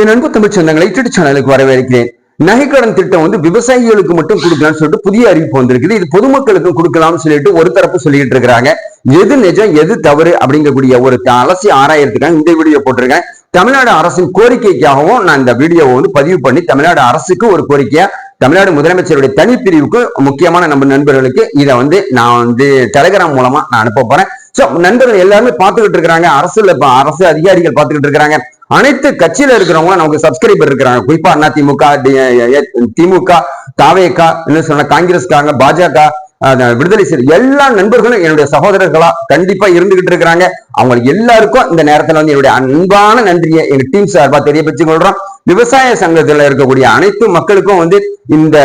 என் அன்பு தமிழ் சொந்தங்களை யூடியூப் சேனலுக்கு வரவேற்கிறேன். நகைக்கடன் திட்டம் வந்து விவசாயிகளுக்கு மட்டும் கொடுக்கலாம்னு சொல்லிட்டு புதிய அறிவிப்பு வந்திருக்குது. இது பொதுமக்களுக்கும் கொடுக்கலாம்னு சொல்லிட்டு ஒரு தரப்பு சொல்லிட்டு இருக்கிறாங்க. எது நிஜம் எது தவறு அப்படிங்கக்கூடிய ஒரு அலசி ஆராயறதுக்காக இந்த வீடியோ போட்டிருக்கேன். தமிழ்நாடு அரசின் கோரிக்கைக்காகவும் நான் இந்த வீடியோவை வந்து பதிவு பண்ணி தமிழ்நாடு அரசுக்கு ஒரு கோரிக்கையா தமிழ்நாடு முதலமைச்சருடைய தனிப்பிரிவுக்கு முக்கியமான நம்ம நண்பர்களுக்கு இதை வந்து நான் வந்து டெலிகிராம் மூலமா நான் அனுப்ப போறேன். சோ நண்பர்கள் எல்லாருமே பார்த்துக்கிட்டு இருக்கிறாங்க. அரசுல இப்ப அரசு அதிகாரிகள் பார்த்துக்கிட்டு இருக்கிறாங்க. அனைத்து கட்சியில இருக்கிறவங்க நமக்கு சப்ஸ்கிரைபர் இருக்கிறாங்க. குறிப்பா அண்ணா திமுக திமுக தாவேகா என்ன சொன்ன காங்கிரஸ்காரங்க பாஜக விடுதலை செய்ய எல்லா நண்பர்களும் என்னுடைய சகோதரர்களா கண்டிப்பா இருந்துகிட்டு இருக்கிறாங்க. அவங்களுக்கு எல்லாருக்கும் இந்த நேரத்துல வந்து என்னுடைய அன்பான நன்றியை எங்க டீம் சார்பா தெரியப்பட்டு கொள்றோம். விவசாய சங்கத்துல இருக்கக்கூடிய அனைத்து மக்களுக்கும் வந்து இந்த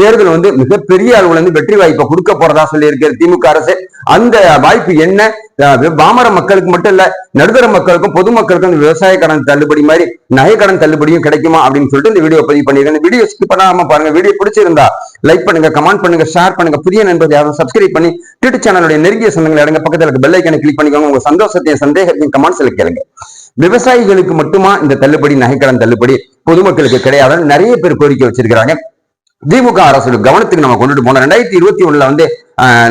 தேர்தல் வந்து மிகப்பெரிய அளவுல இருந்து வெற்றி வாய்ப்பை கொடுக்க போறதா சொல்லி இருக்கிற திமுக அரசு. அந்த வாய்ப்பு என்ன? அதாவது பாமர மக்களுக்கு மட்டும் இல்ல நடுத்தர மக்களுக்கும் பொதுமக்களுக்கும் இந்த விவசாய கடன் தள்ளுபடி மாதிரி நகை கடன் தள்ளுபடியும் கிடைக்குமா அப்படின்னு சொல்லிட்டு இந்த வீடியோ பதிவு பண்ணிருக்கேன் இந்த வீடியோ ஸ்கிப் பண்ணாம பாருங்க. வீடியோ பிடிச்சிருந்தா லைக் பண்ணுங்க கமெண்ட் பண்ணுங்க ஷேர் பண்ணுங்க. புதிய நண்பர்கள் யாரும் சப்ஸ்கிரைப் பண்ணி யூடியூப் சேனலுடைய நெருங்கிய சொந்தங்களை இடங்க பக்கத்துல இருக்க பெல் ஐக்கனை கிளிக் பண்ணிக்கோங்க. உங்க சந்தோஷத்தையும் சந்தேகத்தையும் கமெண்ட்ஸ்ல கேளுங்க. விவசாயிகளுக்கு மட்டுமா இந்த தள்ளுபடி நகைக்கடன் தள்ளுபடி பொதுமக்களுக்கு கிடையாது நிறைய பேர் கோரிக்கை வச்சிருக்கிறாங்க. திமுக அரசு கவனத்துக்கு நம்ம கொண்டுட்டு போனோம் ரெண்டாயிரத்தி இருபத்தி ஒண்ணுல வந்து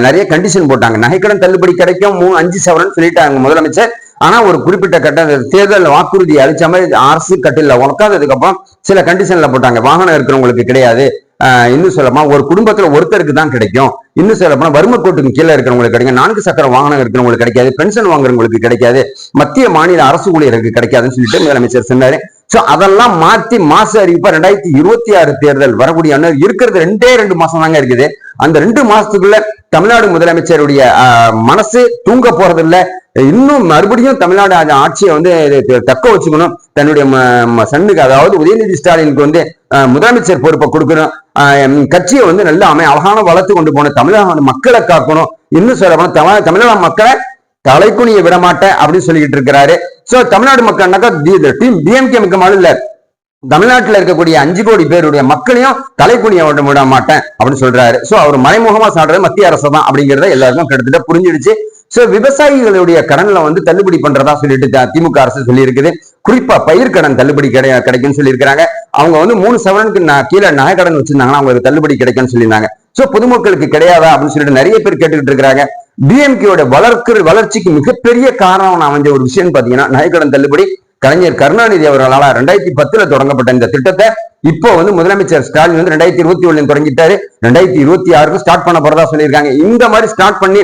நிறைய கண்டிஷன் போட்டாங்க. நகைக்கடன் தள்ளுபடி கிடைக்கும். மூணு அஞ்சு சவரன் சொல்லிட்டாங்க முதலமைச்சர். ஆனா ஒரு குறிப்பிட்ட கட்ட தேர்தல் வாக்குறுதி அளிச்ச மாதிரி அரசு கட்டில உனக்காததுக்கு அப்புறம் சில கண்டிஷன்ல போட்டாங்க. வாகனம் இருக்கிறவங்களுக்கு கிடையாது. இன்னும் சொல்லமா ஒரு குடும்பத்துல ஒருத்தருக்கு தான் கிடைக்கும். இன்னும் சொல்லப்போனா வறுமை கோட்டுக்கு கீழே இருக்கிறவங்களுக்கு கிடைக்கும். நான்கு சக்கர வாகனம் இருக்கிறவங்களுக்கு கிடைக்காது. பென்ஷன் வாங்குறவங்களுக்கு கிடைக்காது. மத்திய மாநில அரசு ஊழியருக்கு கிடைக்காதுன்னு சொல்லிட்டு முதலமைச்சர் சொன்னாரு. சோ அதெல்லாம் மாத்தி மாச அறிவிப்பா ரெண்டாயிரத்தி இருபத்தி ஆறு தேர்தல் வரக்கூடிய இருக்கிறது ரெண்டே ரெண்டு மாசம் தாங்க இருக்குது. அந்த ரெண்டு மாசத்துக்குள்ள தமிழ்நாடு முதலமைச்சருடைய மனசு தூங்க போறதில்ல. இன்னும் மறுபடியும் தமிழ்நாடு ஆட்சியை வந்து தக்க வச்சுக்கணும். தன்னுடைய சன்னுக்கு அதாவது உதயநிதி ஸ்டாலினுக்கு வந்து முதலமைச்சர் பொறுப்பை கொடுக்கணும். கட்சியை வந்து நல்ல அமை அழகான வளர்த்து கொண்டு போகணும் தமிழக மக்களை காக்கணும். இன்னும் சொல்ல போனா தமிழ் தமிழக மக்களை தலைக்குனிய விட மாட்டேன் அப்படின்னு சொல்லிட்டு இருக்கிறாரு. சோ தமிழ்நாடு மக்கள்னாக்கா டீம் டிஎம்கே முக்கியமான இல்ல தமிழ்நாட்டுல இருக்கக்கூடிய அஞ்சு கோடி பேருடைய மக்களையும் தலைக்குனிய விட விட மாட்டேன் அப்படின்னு சொல்றாரு. சோ அவர் மறைமுகமா சாடுறது மத்திய அரசு தான் அப்படிங்கறத எல்லாருக்கும் கிட்டத்தட்ட புரிஞ்சிடுச்சு. சோ விவசாயிகளுடைய கடன்ல வந்து தள்ளுபடி பண்றதா சொல்லிட்டு திமுக அரசு சொல்லியிருக்குது. குறிப்பா பயிர்க்கடன் தள்ளுபடி கிடை கிடைக்கும்னு சொல்லியிருக்கிறாங்க. அவங்க வந்து மூணு சவரனுக்கு நான் கீழே நகைக்கடன் வச்சிருந்தாங்கன்னா அவங்களுக்கு தள்ளுபடி கிடைக்கும்னு சொல்லியிருந்தாங்க. சோ பொதுமக்களுக்கு கிடையாதா அப்படின்னு சொல்லிட்டு நிறைய பேர் கேட்டுக்கிட்டு இருக்கிறாங்க. டிஎம்கேயோட வளர்க்கு வளர்ச்சிக்கு மிகப்பெரிய காரணம் அமைஞ்ச ஒரு விஷயம் பாத்தீங்கன்னா நகைக்கடன் தள்ளுபடி. கலைஞர் கருணாநிதி அவர்களால ரெண்டாயிரத்தி பத்துல தொடங்கப்பட்ட இந்த திட்டத்தை இப்போ வந்து முதலமைச்சர் ஸ்டாலின் வந்து ரெண்டாயிரத்தி இருபத்தி ஒண்ணுல தொடங்கிட்டாரு. ரெண்டாயிரத்தி இருபத்தி ஆறுக்கு ஸ்டார்ட் பண்ண போறதா சொல்லியிருக்காங்க. இந்த மாதிரி ஸ்டார்ட் பண்ணி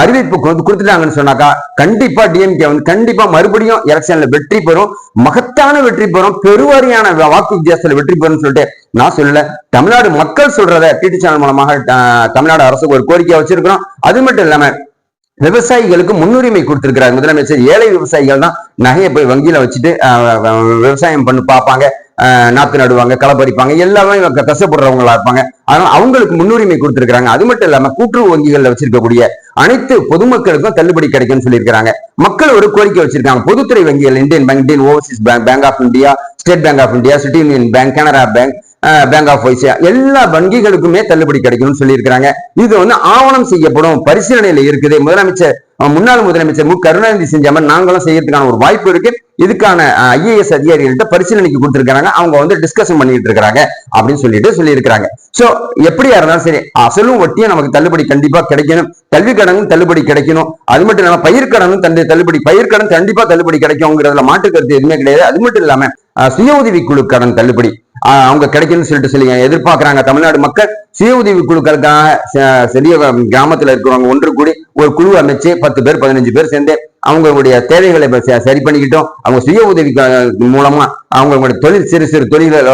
அறிவிப்பு கொடுத்துட்டாங்கன்னு சொன்னாக்கா கண்டிப்பா டிஎம்கே வந்து கண்டிப்பா மறுபடியும் எலெக்ஷன்ல வெற்றி பெறும். மகத்தான வெற்றி பெறும். பெருவாரியான வாக்கு வித்தியாசத்துல வெற்றி பெறும் சொல்லிட்டு நான் சொல்லல. தமிழ்நாடு மக்கள் சொல்றத டிடி சேனல் மூலமாக தமிழ்நாடு அரசுக்கு ஒரு கோரிக்கையை வச்சிருக்கிறோம். அது மட்டும் இல்லாம விவசாயிகளுக்கு முன்னுரிமை கொடுத்திருக்கிறாங்க முதலமைச்சர் ஏழை விவசாயிகள் தான் நகையை போய் வங்கியில வச்சுட்டு விவசாயம் பண்ணி பார்ப்பாங்க நாத்து நடுவாங்க களை பறிப்பாங்க எல்லாமே இவங்க கஷ்டப்படுறவங்களா இருப்பாங்க. அதனால அவங்களுக்கு முன்னுரிமை கொடுத்திருக்கிறாங்க. அது மட்டும் இல்லாம கூட்டுறவு வங்கிகள்ல வச்சிருக்கக்கூடிய அனைத்து பொதுமக்களுக்கும் தள்ளுபடி கிடைக்கும்னு சொல்லியிருக்கிறாங்க. மக்கள் ஒரு கோரிக்கை வச்சிருக்காங்க. பொதுத்துறை வங்கிகள் Indian Bank Indian Overseas Bank Bank of India State Bank of India City Union Bank Canara Bank Bank of ஒய்சியா எல்லா வங்கிகளுக்குமே தள்ளுபடி கிடைக்கும்னு சொல்லியிருக்கிறாங்க. இது வந்து ஆவணம் செய்யப்படும் பரிசீலனையில இருக்குது. முதலமைச்சர் முன்னாள் முதலமைச்சர் மு. கருணாநிதி செஞ்ச மாதிரி நாங்களும் செய்யறதுக்கான ஒரு வாய்ப்பு இருக்கு. இதுக்கான ஐஏஎஸ் அதிகாரிகள்ட்ட பரிசீலனைக்கு கொடுத்துருக்காங்க அவங்க வந்து டிஸ்கஷன் பண்ணிட்டு இருக்கிறாங்க அப்படின்னு சொல்லிட்டு சொல்லியிருக்கிறாங்க. சோ எப்படியா இருந்தாலும் சரி அசலும் வட்டியும் நமக்கு தள்ளுபடி கண்டிப்பா கிடைக்கணும். கல்வி கடனும் தள்ளுபடி கிடைக்கணும். அது மட்டும் இல்லாம பயிர்க்கடனும் தண்டு தள்ளுபடி பயிர்க்கடன் கண்டிப்பா தள்ளுபடி கிடைக்குங்கிறதுல மாற்று கருத்து எதுவுமே கிடையாது. அது மட்டும் இல்லாம சுய உதவி குழு கடன் தள்ளுபடி. அவங்க கிடைக்கும்னு சொல்லிட்டு சொல்லி எதிர்பார்க்கிறாங்க தமிழ்நாடு மக்கள் சுய உதவி குழுக்களுக்காக சிறிய கிராமத்துல இருக்கிறவங்க ஒன்று கூடி ஒரு குழு அமைச்சு பத்து பேர் பதினஞ்சு பேர் சேர்ந்து அவங்களுடைய தேவைகளை சரி பண்ணிக்கிட்டோம். அவங்க சுய உதவி மூலமா அவங்களுடைய தொழில் சிறு சிறு தொழில்கள்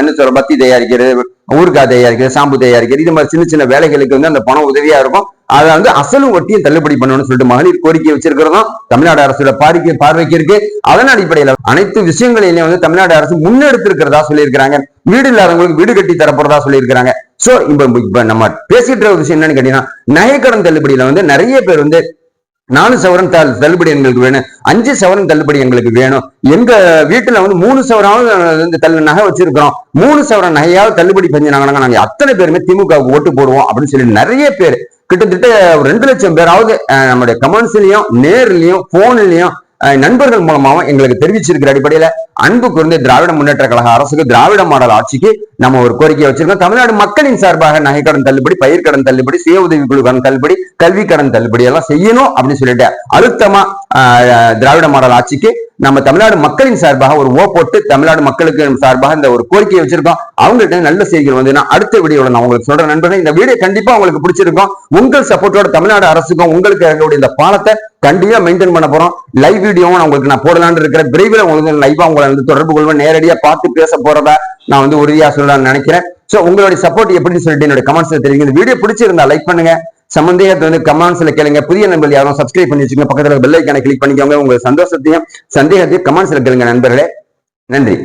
என்ன சொல்ற பத்தி தயாரிக்கிறது ஊறுகாய் தயாரிக்கிறது சாம்பு தயாரிக்கிறது இது மாதிரி சின்ன சின்ன வேலைகளுக்கு வந்து அந்த பணம் உதவியா இருக்கும். அதை வந்து அசலும் ஒட்டியும் தள்ளுபடி பண்ணணும்னு சொல்லிட்டு மகளிர் கோரிக்கை வச்சிருக்கிறதும் தமிழ்நாடு அரசோட பார்வை பார்வைக்கு இருக்கு. அதன் அடிப்படையில அனைத்து விஷயங்களிலும் வந்து தமிழ்நாடு அரசு முன்னெடுத்திருக்கிறதா சொல்லியிருக்கிறாங்க. வீடு இல்லாதவங்களுக்கு வீடு கட்டி தரப்போறதா சொல்லியிருக்கிறாங்க. சோ இப்ப இப்ப நம்ம பேசிட்டு இருக்க விஷயம் என்னன்னு கேட்டீங்கன்னா நகைக்கடன் தள்ளுபடியில வந்து நிறைய பேர் வந்து நாலு சவரன் தள்ளுபடி எங்களுக்கு வேணும். அஞ்சு சவரன் தள்ளுபடி எங்களுக்கு வேணும். எங்க வீட்டுல வந்து மூணு சவராவது வந்து தள்ளு நகை வச்சிருக்கிறோம். மூணு சவரன் நகையாவது தள்ளுபடி செஞ்சாங்கன்னா நாங்க அத்தனை பேருமே திமுகவுக்கு ஓட்டு போடுவோம் அப்படின்னு சொல்லி நிறைய பேர் கிட்டத்தட்ட ஒரு ரெண்டு லட்சம் பேராவது நம்முடைய கமெண்ட்ஸ்லயும் நேர்லயும் போன்லயும் நண்பர்கள் மூலமாகவும் எங்களுக்கு தெரிவிச்சிருக்கிற அடிப்படையில அன்பு குறைந்த திராவிட முன்னேற்ற கழக அரசுக்கு திராவிட மாடல் ஆட்சிக்கு நம்ம ஒரு கோரிக்கை வச்சிருக்கோம். தமிழ்நாடு மக்களின் சார்பாக நகைக்கடன் தள்ளுபடி பயிர்க்கடன் தள்ளுபடி சுய உதவி குழு கடன் தள்ளுபடி கல்வி கடன் தள்ளுபடி எல்லாம் செய்யணும் அப்படின்னு சொல்லிட்டு அழுத்தமா ஆஹ், திராவிட மாடல் ஆட்சிக்கு நம்ம தமிழ்நாடு மக்களின் சார்பாக ஒரு ஓ போட்டு தமிழ்நாடு மக்களுக்கு சார்பாக இந்த ஒரு கோரிக்கையை வச்சிருக்கோம். அவங்கள்ட்ட நல்ல செய்திகள் வந்து நான் அடுத்த வீடியோவில் நான் உங்களுக்கு சொல்றேன். நண்பர்களே இந்த வீடியோ கண்டிப்பா உங்களுக்கு பிடிச்சிருக்கும். உங்கள் சப்போர்ட்டோட தமிழ்நாடு அரசுக்கும் உங்களுக்கு எங்களுடைய இந்த பாலத்தை கண்டிப்பா மெயின்டைன் பண்ண போறோம். லைவ் வீடியோவும் நான் உங்களுக்கு நான் போடலான்னு இருக்கிறேன். விரைவில் உங்களுக்கு லைவா உங்களை வந்து தொடர்பு கொள்வேன். நேரடியா பார்த்து பேச போறதா நான் வந்து உறுதியா சொல்லலாம்னு நினைக்கிறேன். சோ உங்களுடைய சப்போர்ட் எப்படின்னு சொல்லிட்டு என்னோட கமெண்ட்ஸ்ல தெரியுங்க இந்த வீடியோ பிடிச்சிருந்தா லைக் பண்ணுங்க. சம்பந்தேகத்தை வந்து கமெண்ட்ஸ்ல கேளுங்க. புதிய நண்பர்கள் யாரும் சப்ஸ்கிரைப் பண்ணி வச்சுங்க பக்கத்துல பெல் ஐக்கானை கிளிக் பண்ணிக்கோங்க. உங்க சந்தோஷத்தையும் சந்தேகத்தையும் கமெண்ட்ஸ்ல கேளுங்க நண்பர்களே. நன்றி.